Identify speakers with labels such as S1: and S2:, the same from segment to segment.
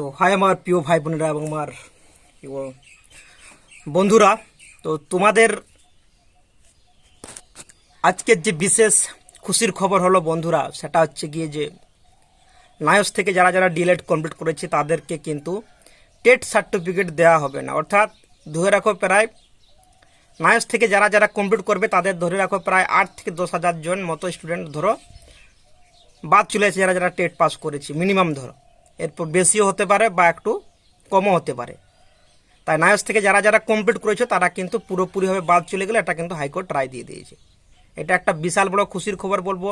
S1: তো হাই আমার প্রিয় ভাই বোনেরা এবং আমার বন্ধুরা। তো তোমাদের আজকের যে বিশেষ খুশির খবর হলো বন্ধুরা, সেটা হচ্ছে গিয়ে যে নায়স থেকে যারা যারা ডিলেট কমপ্লিট করেছে, তাদেরকে কিন্তু টেট সার্টিফিকেট দেওয়া হবে না। অর্থাৎ ধরে রাখো প্রায় নায়স থেকে যারা যারা কমপ্লিট করবে, তাদের ধরে রাখো প্রায় আট থেকে দশ হাজার জন মতো স্টুডেন্ট ধরো বাদ চলে যারা যারা টেট পাস করেছে, মিনিমাম ধরো। এরপর বেশিও হতে পারে বা একটু কমও হতে পারে। তাই নায়স থেকে যারা যারা কমপ্লিট করেছে, তারা কিন্তু পুরোপুরিভাবে বাদ চলে গেলে এটা কিন্তু হাইকোর্ট রায় দিয়ে দিয়েছে। এটা একটা বিশাল বড় খুশির খবর বলব।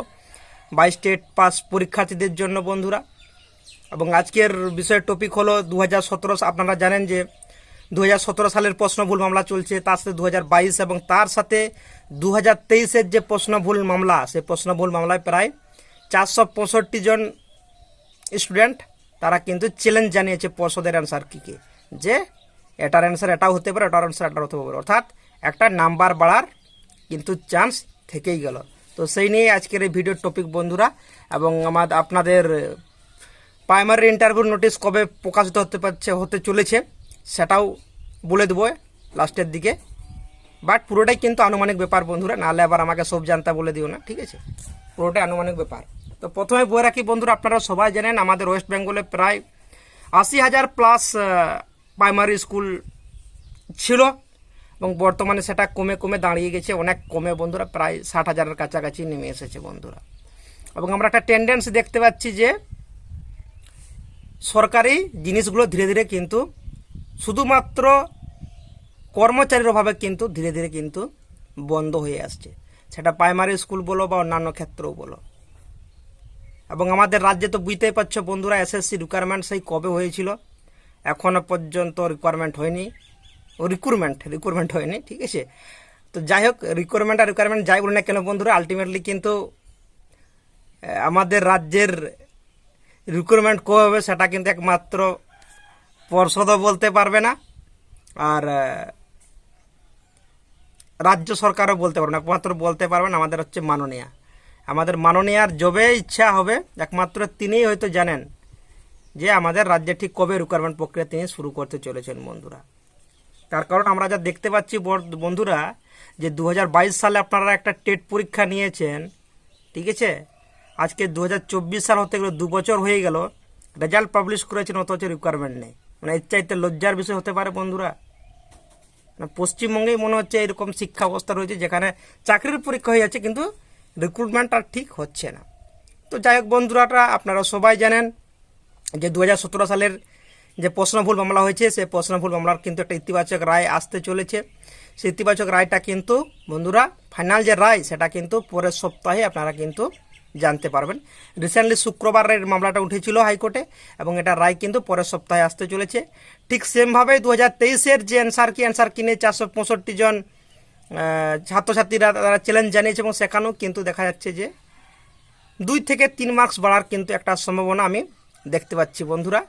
S1: বাই স্টেট পাস পরীক্ষার্থীদের জন্য বন্ধুরা। এবং আজকের বিষয়ের টপিক হলো দু হাজার সতেরো আপনারা জানেন যে দু হাজার সতেরো সালের প্রশ্ন ভুল মামলা চলছে, তার সাথে দু হাজার বাইশ এবং তার সাথে দু হাজার যে প্রশ্ন ভুল মামলা সেই প্রশ্ন ভুল মামলায় প্রায় চারশো পঁয়ষট্টি জন স্টুডেন্ট তারা কিন্তু চ্যালেঞ্জ জানিয়েছে পর্ষদের অ্যান্সার কী কী? যে এটার অ্যান্সার এটাও হতে পারে এটার অ্যান্সার এটাও হতে পারে। অর্থাৎ একটা নাম্বার বাড়ার কিন্তু চান্স থেকেই গেল। তো সেই নিয়ে আজকের এই ভিডিওর টপিক বন্ধুরা, এবং আমার আপনাদের প্রাইমারি ইন্টারভিউ নোটিশ কবে প্রকাশিত হতে পারছে, হতে চলেছে, সেটাও বলে দেবো লাস্টের দিকে। বাট পুরোটাই কিন্তু আনুমানিক ব্যাপার বন্ধুরা, নাহলে আবার আমাকে সব জানতে বলে দিও না, ঠিক আছে? পুরোটাই আনুমানিক ব্যাপার। তো প্রথমে বলে রাখি, বন্ধুরা, আপনারা সবাই জানেন আমাদের ওয়েস্ট বেঙ্গলে প্রায় আশি হাজার প্লাস প্রাইমারি স্কুল ছিল এবং বর্তমানে সেটা কমে কমে দাঁড়িয়ে গেছে, অনেক কমে বন্ধুরা, প্রায় ষাট হাজারের কাছাকাছি নেমে এসেছে বন্ধুরা। এবং আমরা একটা টেন্ডেন্সি দেখতে পাচ্ছি যে সরকারি জিনিসগুলো ধীরে ধীরে কিন্তু শুধুমাত্র কর্মচারীর অভাবে কিন্তু ধীরে ধীরে কিন্তু বন্ধ হয়ে আসছে। সেটা প্রাইমারি স্কুল বলো বা অন্যান্য ক্ষেত্রেও বলো। এবং আমাদের রাজ্যে তো বুঝতেই পারছ বন্ধুরা এসএসসি রিকোয়ারমেন্ট সেই কবে হয়েছিল? এখনও পর্যন্ত রিকোয়ারমেন্ট হয়নি। ও রিক্রুটমেন্ট রিক্রুটমেন্ট হয়নি, ঠিক আছে? তো যাই হোক রিক্রুটমেন্ট আর রিকোয়ারমেন্ট যাই বলি না কেন বন্ধুরা আলটিমেটলি কিন্তু আমাদের রাজ্যের রিক্রুটমেন্ট কবে হবে সেটা কিন্তু একমাত্র পর্ষদও বলতে পারবে না, আর রাজ্য সরকারও বলতে পারবে না, একমাত্র বলতে পারবেন আমাদের হচ্ছে মাননীয়া। আমাদের মাননীয়ার যবে ইচ্ছা হবে, একমাত্র তিনিই হয়তো জানেন যে আমাদের রাজ্যে ঠিক কবে রিকোয়ারমেন্ট প্রক্রিয়া তিনি শুরু করতে চলেছেন বন্ধুরা। তার কারণ আমরা যা দেখতে পাচ্ছি বন্ধুরা যে দু হাজার বাইশ সালে আপনারা একটা টেট পরীক্ষা নিয়েছেন, ঠিক আছে? আজকে দু হাজার চব্বিশ সাল হতে গেলে দু বছর হয়ে গেল, রেজাল্ট পাবলিশ করেছেন অথচ রিকোয়ারমেন্ট নেই। মানে এর চাইতে লজ্জার বিষয় হতে পারে বন্ধুরা। পশ্চিমবঙ্গেই মনে হচ্ছে এরকম শিক্ষা অবস্থা রয়েছে যেখানে চাকরির পরীক্ষা হয়ে যাচ্ছে, কিন্তু রিক্রুটমেন্ট আর ঠিক হচ্ছে না। তো যাই হোক বন্ধুরাটা, আপনারা সবাই জানেন যে দু হাজার সতেরো সালের যে প্রশ্নভুল মামলা হয়েছে, সেই প্রশ্নভুল মামলার কিন্তু একটা ইতিবাচক রায় আসতে চলেছে। সেই ইতিবাচক রায়টা কিন্তু, বন্ধুরা ফাইনাল যে রায়, সেটা কিন্তু পরের সপ্তাহে আপনারা কিন্তু জানতে পারবেন। রিসেন্টলি শুক্রবারের মামলাটা উঠেছিল হাইকোর্টে এবং এটা রায় কিন্তু পরের সপ্তাহে আসতে চলেছে। ঠিক সেমভাবে দু হাজার তেইশের যে অ্যান্সার কি অ্যান্সার কিনে চারশো পঁয়ষট্টি জন ছাত্রছাত্রীরা তারা চ্যালেঞ্জ জানিয়েছে এবং সেখানেও কিন্তু দেখা যাচ্ছে যে দুই থেকে তিন মার্কস বাড়ার কিন্তু একটা সম্ভাবনা আমি দেখতে পাচ্ছি বন্ধুরা।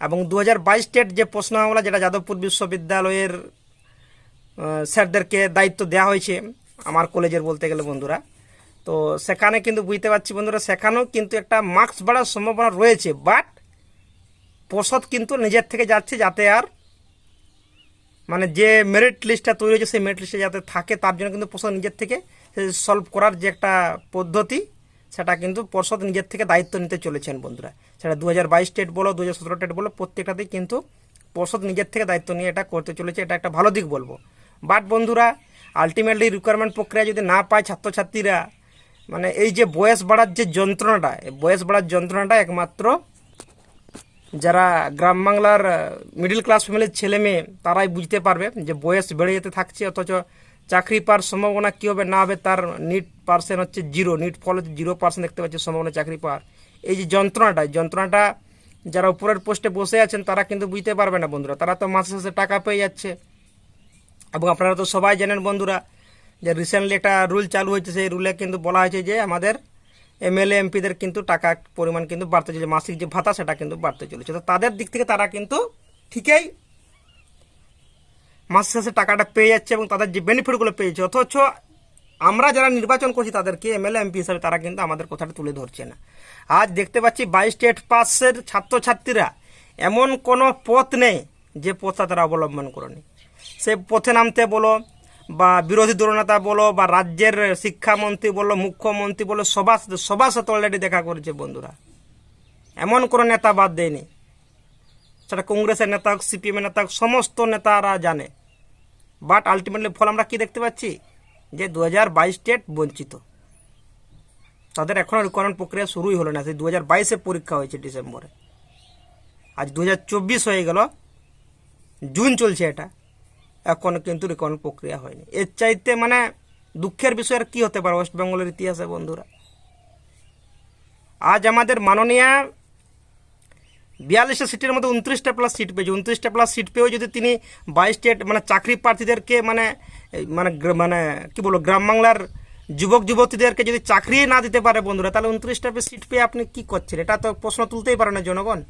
S1: এবং দু হাজার বাইশ স্টেট যে প্রশ্ন মামলা যেটা যাদবপুর বিশ্ববিদ্যালয়ের স্যারদেরকে দায়িত্ব দেওয়া হয়েছে আমার কলেজের বলতে গেলে বন্ধুরা। তো সেখানে কিন্তু বুঝতে পারছি বন্ধুরা, সেখানেও কিন্তু একটা মার্কস বাড়ার সম্ভাবনা রয়েছে বাট পর্ষদ কিন্তু নিজের থেকে যাচ্ছে যাতে আর মানে যে মেরিট লিস্টটা তৈরি হয়েছে, সেই মেরিট লিস্টে যাতে থাকে, তার জন্য কিন্তু পর্ষদ নিজের থেকে সলভ করার যে একটা পদ্ধতি, সেটা কিন্তু পর্ষদ নিজের থেকে দায়িত্ব নিতে চলেছেন বন্ধুরা। সেটা দু হাজার বাইশ স্টেট বলো দু হাজার সতেরো স্টেট বলো, প্রত্যেকটাতেই কিন্তু পর্ষদ নিজের থেকে দায়িত্ব নিয়ে এটা করতে চলেছে, এটা একটা ভালো দিক বলব। বাট বন্ধুরা আলটিমেটলি রিকোয়ারমেন্ট প্রক্রিয়া যদি না পায় ছাত্রছাত্রীরা মানে এই যে বয়স বাড়ার যে যন্ত্রণাটা বয়স বাড়ার যন্ত্রণাটা একমাত্র যারা গ্রাম বাংলার মিডিল ক্লাস ফ্যামিলির ছেলে মেয়ে, তারাই বুঝতে পারবে যে বয়স বেড়ে যেতে থাকছে, অথচ চাকরি পাওয়ার সম্ভাবনা কী হবে, না হবে, তার নিট পার্সেন্ট হচ্ছে জিরো নিট ফল হচ্ছে জিরো পার্সেন্ট দেখতে পাচ্ছি সম্ভাবনা চাকরি পাওয়ার। এই যে যন্ত্রণাটা যন্ত্রণাটা যারা উপরের পোস্টে বসে আছেন, তারা কিন্তু বুঝতে পারবে না বন্ধুরা। তারা তো মাসে মাসে টাকা পেয়ে যাচ্ছে। এবং আপনারা তো সবাই জানেন বন্ধুরা, যে রিসেন্টলি একটা রুল চালু হয়েছে, সেই রুলে কিন্তু বলা হয়েছে যে আমাদের এমএলএ এমপিদের কিন্তু টাকা পরিমাণ কিন্তু বাড়তে চলেছে, মাসিক যে ভাতা সেটা কিন্তু বাড়তে চলেছে। তো তাদের দিক থেকে তারা কিন্তু ঠিকই মাসে শেষে টাকাটা পেয়ে যাচ্ছে এবং তাদের যে বেনিফিটগুলো পেয়েছে, অথচ আমরা যারা নির্বাচন করছি তাদেরকে এমএলএ এমপি হিসাবে তারা কিন্তু আমাদের কথাটা তুলে ধরছে না। আজ দেখতে পাচ্ছি বাইশ স্টেট পাসের ছাত্রছাত্রীরা এমন কোনো পথ নেই যে পথটা তারা অবলম্বন করেনি। সে পথে নামতে বলো বা বিরোধী দলনেতা বলো বা রাজ্যের শিক্ষামন্ত্রী বলো, মুখ্যমন্ত্রী বলো সবার সাথে সবার সাথে অলরেডি দেখা করেছে বন্ধুরা। এমন কোনো নেতা বাদ দেয়নি। সেটা কংগ্রেসের নেতা হোক, সিপিএমের নেতা হোক, সমস্ত নেতারা জানে। বাট আলটিমেটলি ফল আমরা কি দেখতে পাচ্ছি? যে দু হাজার বাইশ স্টেট বঞ্চিত। তাদের এখনও রিকোয়ারমেন্ট প্রক্রিয়া শুরুই হলো না। সেই দু হাজার বাইশে পরীক্ষা হয়েছে ডিসেম্বরে। আজ দু হাজার চব্বিশ হয়ে গেল। জুন চলছে এটা। এখনও কিন্তু রিকোয়ারমেন্ট প্রক্রিয়া হয়নি। এর চাইতে মানে দুঃখের বিষয় আর কি হতে পারে ওয়েস্ট বেঙ্গলের ইতিহাসে বন্ধুরা? আজ আমাদের মাননীয় বিয়াল্লিশটা সিটের মধ্যে উনত্রিশটা প্লাস সিট পেয়েছে। উনত্রিশটা প্লাস সিট পেয়েও যদি তিনি বাইশ স্টেট মানে চাকরি প্রার্থীদেরকে মানে মানে মানে কি বলব, গ্রাম বাংলার যুবক যুবতীদেরকে যদি চাকরি না দিতে পারে বন্ধুরা, তাহলে উনত্রিশটা সিট পেয়ে আপনি কি করছেন? এটা তো প্রশ্ন তুলতেই পারে না জনগণ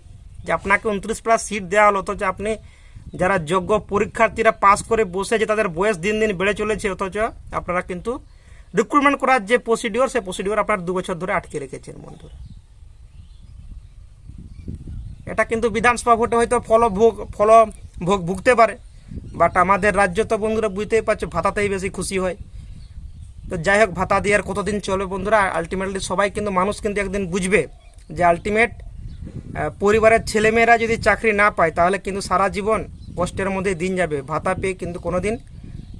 S1: যে আপনাকে উনত্রিশ প্লাস সিট দেওয়া হলো, অথচ আপনি যারা যোগ্য পরীক্ষার্থীরা পাস করে বসেছে তাদের বয়স দিন দিন বেড়ে চলেছে, অথচ আপনারা কিন্তু রিক্রুটমেন্ট করার যে প্রসিডিওর সেই প্রসিডিওর আপনার দু বছর ধরে আটকে রেখেছেন, বন্ধুরা। এটা কিন্তু বিধানসভা ভোটে হয়তো ফল ভোগ ফল ভোগ ভুগতে পারে বাট আমাদের রাজ্য তো বন্ধুরা বুঝতেই পারছ, ভাতাতেই বেশি খুশি হয়। তো যাই হোক, ভাতা দিয়ে আর কতদিন চলবে বন্ধুরা? আলটিমেটলি সবাই কিন্তু, মানুষ কিন্তু একদিন বুঝবে যে আলটিমেট পরিবারের ছেলেমেয়েরা যদি চাকরি না পায়, তাহলে কিন্তু সারা জীবন কষ্টের মধ্যে দিন যাবে। ভাতা পেয়ে কিন্তু কোনোদিন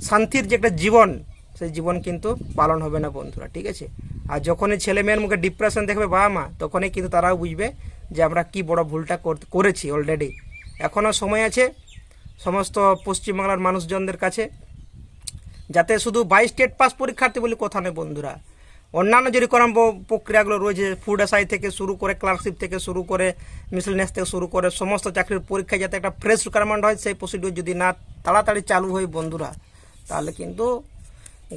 S1: শান্তির যে একটা জীবন, সেই জীবন কিন্তু পালন হবে না বন্ধুরা, ঠিক আছে? আর যখনই ছেলে মেয়ের মুখে ডিপ্রেশন দেখবে বাবা মা, তখনই কিন্তু তারাও বুঝবে যে আমরা কি বড় ভুলটা করেছি অলরেডি এখনও সময় আছে সমস্ত পশ্চিমবাংলার মানুষজনদের কাছে, যাতে শুধু বাইশ স্টেট পাস পরীক্ষার্থী বলে কথা নেই বন্ধুরা। অন্যান্য যে রিকোয়ারমেন্ট প্রক্রিয়াগুলো রয়েছে ফুড এসআই থেকে শুরু করে ক্লার্কশিপ থেকে শুরু করে মিসলেনিয়াস থেকে শুরু করে, সমস্ত চাকরির পরীক্ষায় যাতে একটা ফ্রেশ রিকোয়ারমেন্ট হয়, সেই প্রসিডিওর যদি না তাড়াতাড়ি চালু হয় বন্ধুরা, তাহলে কিন্তু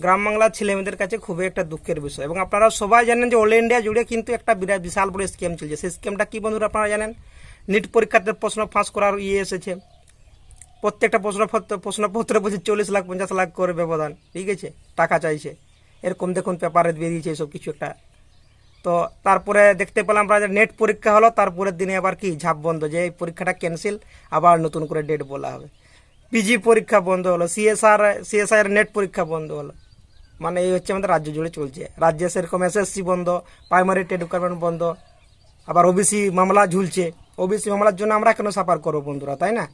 S1: গ্রাম বাংলার ছেলেমেয়েদের কাছে খুবই একটা দুঃখের বিষয়। এবং আপনারা সবাই জানেন যে অল ইন্ডিয়া জুড়ে কিন্তু একটা বিরাট বিশাল বড় স্কিম চলছে। সেই স্কিমটা কী বন্ধুরা আপনারা জানেন? নিট পরীক্ষাতে প্রশ্ন ফাঁস করার ইয়ে এসেছে। প্রত্যেকটা প্রশ্নপত্র প্রশ্নপত্র বলছে চল্লিশ লাখ, পঞ্চাশ লাখ করে ব্যবধান। ঠিক আছে? টাকা চাইছে। এরকম দেখুন পেপারে বেরিয়েছে এসব কিছু একটা। তো তারপরে দেখতে পেলাম আমরা নেট পরীক্ষা হলো, তারপরের দিনে আবার কি? ঝাপ বন্ধ, যে এই পরীক্ষাটা ক্যান্সেল আবার নতুন করে ডেট বলা হবে। পিজি পরীক্ষা বন্ধ হলো সিএসআর সিএসআই এর নেট পরীক্ষা বন্ধ হলো। মানে এই হচ্ছে আমাদের রাজ্য জুড়ে চলছে। রাজ্যে সেরকম এসএসসি বন্ধ প্রাইমারি টেট রিকোয়ারমেন্ট বন্ধ, আবার ওবিসি মামলা ঝুলছে। ওবিসি মামলার জন্য আমরা কেন সাফার করব বন্ধুরা, তাই না?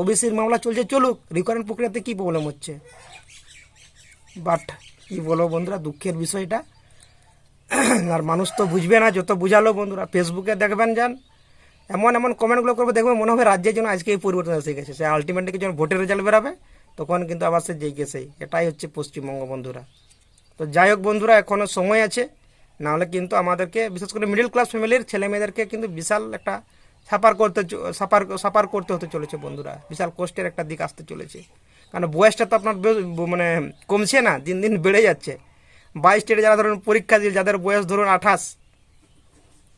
S1: ওবিসির মামলা চলছে, চলুক রিকোয়ারমেন্ট প্রক্রিয়াতে কি প্রবলেম হচ্ছে? বাট কি বলব বন্ধুরা, দুঃখের বিষয়টা। আর মানুষ তো বুঝবে না, যত বুঝালো বন্ধুরা, ফেসবুকে দেখবেন যান, এমন এমন কমেন্টগুলো করবে, দেখবে মনে হবে রাজ্যের জন্য আজকে এই পরিবর্তন এসে গেছে। সে আলটিমেটলি যখন ভোটের রেজাল্ট বেরাবে, তখন কিন্তু আবার সে যেই সেই। এটাই হচ্ছে পশ্চিমবঙ্গ বন্ধুরা। তো যাই হোক বন্ধুরা এখনও সময় আছে। নাহলে কিন্তু আমাদেরকে, বিশেষ করে মিডল ক্লাস ফ্যামিলির ছেলে মেয়েদেরকে কিন্তু বিশাল একটা সাপার করতে সাপার সাপার করতে হতে চলেছে বন্ধুরা। বিশাল কষ্টের একটা দিক আসতে চলেছে। কারণ বয়সটা তো আপনার মানে কমছে না, দিন দিন বেড়ে যাচ্ছে। বাইশ স্টেটে যারা ধরুন পরীক্ষা দিয়ে যাদের বয়স ধরুন আঠাশ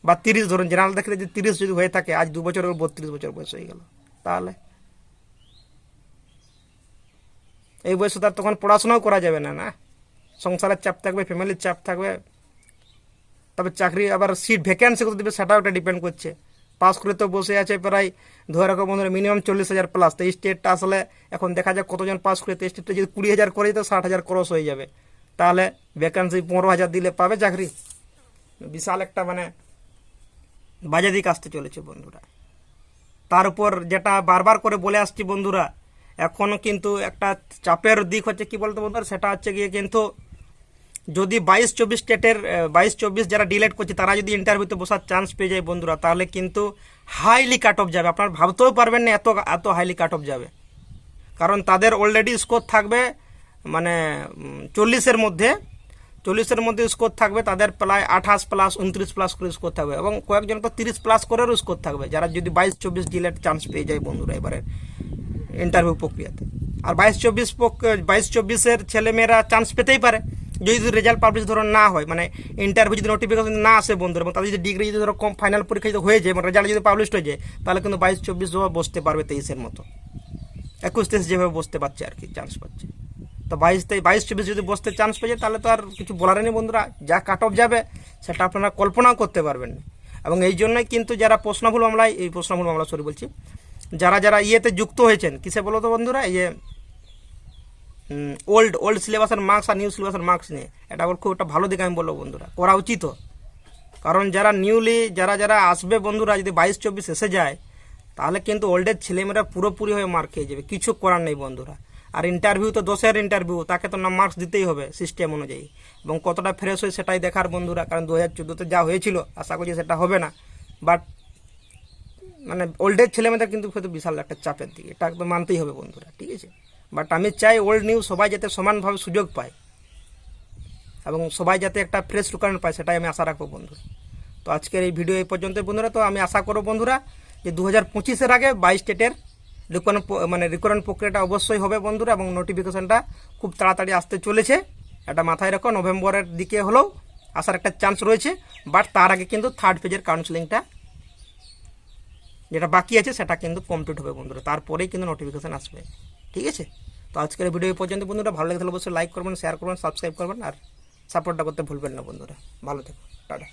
S1: বা তিরিশ, ধরুন জেনারেল দেখলে যে তিরিশ যদি হয়ে থাকে, আজ দু বছর বত্রিশ বছর বয়স হয়ে গেল। তাহলে এই বয়সে তার তখন পড়াশোনাও করা যাবে না না? সংসারের চাপ থাকবে ফ্যামিলির চাপ থাকবে। তবে চাকরি আবার সিট ভ্যাকেন্সি কত দেবে, সেটাও একটা ডিপেন্ড করছে। পাস করে তো বসে আছে প্রায়, ধরে রাখো বন্ধুরা মিনিমাম চল্লিশ হাজার প্লাস তো স্টেটটা আসলে এখন দেখা যাক কতজন পাস করে। তো স্টেটটা যদি কুড়ি হাজার করে তো ষাট হাজার ক্রস হয়ে যাবে। তাহলে ভ্যাকেন্সি পনেরো হাজার দিলে পাবে চাকরি। বিশাল একটা মানে বাজে দিক আসতে চলেছে বন্ধুরা। তার উপর যেটা বারবার করে বলে আসছি বন্ধুরা এখনও কিন্তু একটা চাপের দিক হচ্ছে কি বলতো বন্ধুরা, সেটা হচ্ছে গিয়ে কিন্তু যদি বাইশ চব্বিশ স্টেটের বাইশ চব্বিশ যারা ডিলেট করছে, তারা যদি ইন্টারভিউতে বসার চান্স পেয়ে যায় বন্ধুরা, তাহলে কিন্তু হাইলি কাট অফ যাবে। আপনারা ভাবতেও পারবেন না এত এত হাইলি কাট অফ যাবে। কারণ তাদের অলরেডি স্কোর থাকবে মানে চল্লিশের মধ্যে। চল্লিশের মধ্যে স্কোর থাকবে, তাদের প্রায় আঠাশ প্লাস উনত্রিশ প্লাস করে স্কোর থাকবে। এবং কয়েকজন তো তিরিশ প্লাস করেও স্কোর থাকবে, যারা যদি বাইশ চব্বিশ ডিলেট চান্স পেয়ে যায় বন্ধুরা এবারে ইন্টারভিউ প্রক্রিয়াতে। আর বাইশ চব্বিশ বাইশ চব্বিশের ছেলেমেয়েরা চান্স পেতেই পারে। যদি রেজাল্ট পাবলিশ ধরো না হয় মানে ইন্টারভিউ যদি নোটিফিকেশন না আসে বন্ধুরা, এবং তাদের যদি ডিগ্রি যদি ধরো কম ফাইনাল পরীক্ষা যদি হয়ে যায়, এবং রেজাল্ট যদি পাবলিশ হয়ে যায়, তাহলে কিন্তু বাইশ, চব্বিশ বসতে পারবে তেইশের মতো। একুশ, তেইশ যেভাবে বসতে পারছে আর কি চান্স পাচ্ছে। তো বাইশ তেইশ বাইশ, চব্বিশ যদি বসতে চান্স পেয়ে যায়, তাহলে তো আর কিছু বলার নেই বন্ধুরা। যা কাট অফ যাবে, সেটা আপনারা কল্পনাও করতে পারবেন না। এবং এই জন্যই কিন্তু যারা প্রশ্নভুল মামলায়, এই প্রশ্নভুল মামলা সরি বলছি, যারা যারা ইয়েতে যুক্ত হয়েছেন, কিসে বলো তো বন্ধুরা? এই যে ওল্ড ওল্ড সিলেবাসের মার্কস আর নিউ সিলেবাসের মার্কস নিয়ে। এটা আবার খুব একটা ভালো দিক আমি বলব বন্ধুরা, করা উচিত। কারণ যারা নিউলি যারা যারা আসবে বন্ধুরা, যদি বাইশ, চব্বিশ এসে যায়, তাহলে কিন্তু ওল্ডের ছেলেমেয়েরা পুরোপুরি হয়ে মার্ক খেয়ে যাবে। কিছু করার নেই বন্ধুরা। আর ইন্টারভিউ তো দোষের ইন্টারভিউ তাকে তো না মার্কস দিতেই হবে সিস্টেম অনুযায়ী। এবং কতটা ফ্রেশ হয় সেটাই দেখার বন্ধুরা, কারণ দু হাজার চোদ্দোতে যা হয়েছিল, আশা করছি সেটা হবে না। বাট মানে ওল্ডের ছেলেমেয়েদের কিন্তু হয়তো বিশাল একটা চাপের দিকে, এটা একদম মানতেই হবে বন্ধুরা, ঠিক আছে? বাট আমি চাই ওল্ড নিউ সবাই যাতে সমানভাবে সুযোগ পায়। এবং সবাই যাতে একটা ফ্রেশ রিকোয়ারমেন্ট পায়, সেটাই আমি আশা রাখব বন্ধু তো আজকের এই ভিডিও এই পর্যন্ত বন্ধুরা, তো আমি আশা করব বন্ধুরা যে দু হাজার পঁচিশের আগে বাইশ স্টেটের রিকোয়ারমেন্ট মানে রিকোয়ারমেন্ট প্রক্রিয়াটা অবশ্যই হবে বন্ধুরা, এবং নোটিফিকেশনটা খুব তাড়াতাড়ি আসতে চলেছে। এটা মাথায় রাখো, নভেম্বরের দিকে হলেও আসার একটা চান্স রয়েছে। বাট তার আগে কিন্তু থার্ড পেজের কাউন্সিলিংটা যেটা বাকি আছে, সেটা কিন্তু কমপ্লিট হবে বন্ধুরা। তারপরেই কিন্তু নোটিফিকেশান আসবে। ঠিক আছে? তো আজকের ভিডিও পর্যন্ত বন্ধুরা, ভালো লাগে তাহলে অবশ্যই লাইক করবেন শেয়ার করবেন সাবস্ক্রাইব করবেন, আর সাপোর্টটা করতে ভুলবেন না বন্ধুরা। ভালো থেকো, টাটা।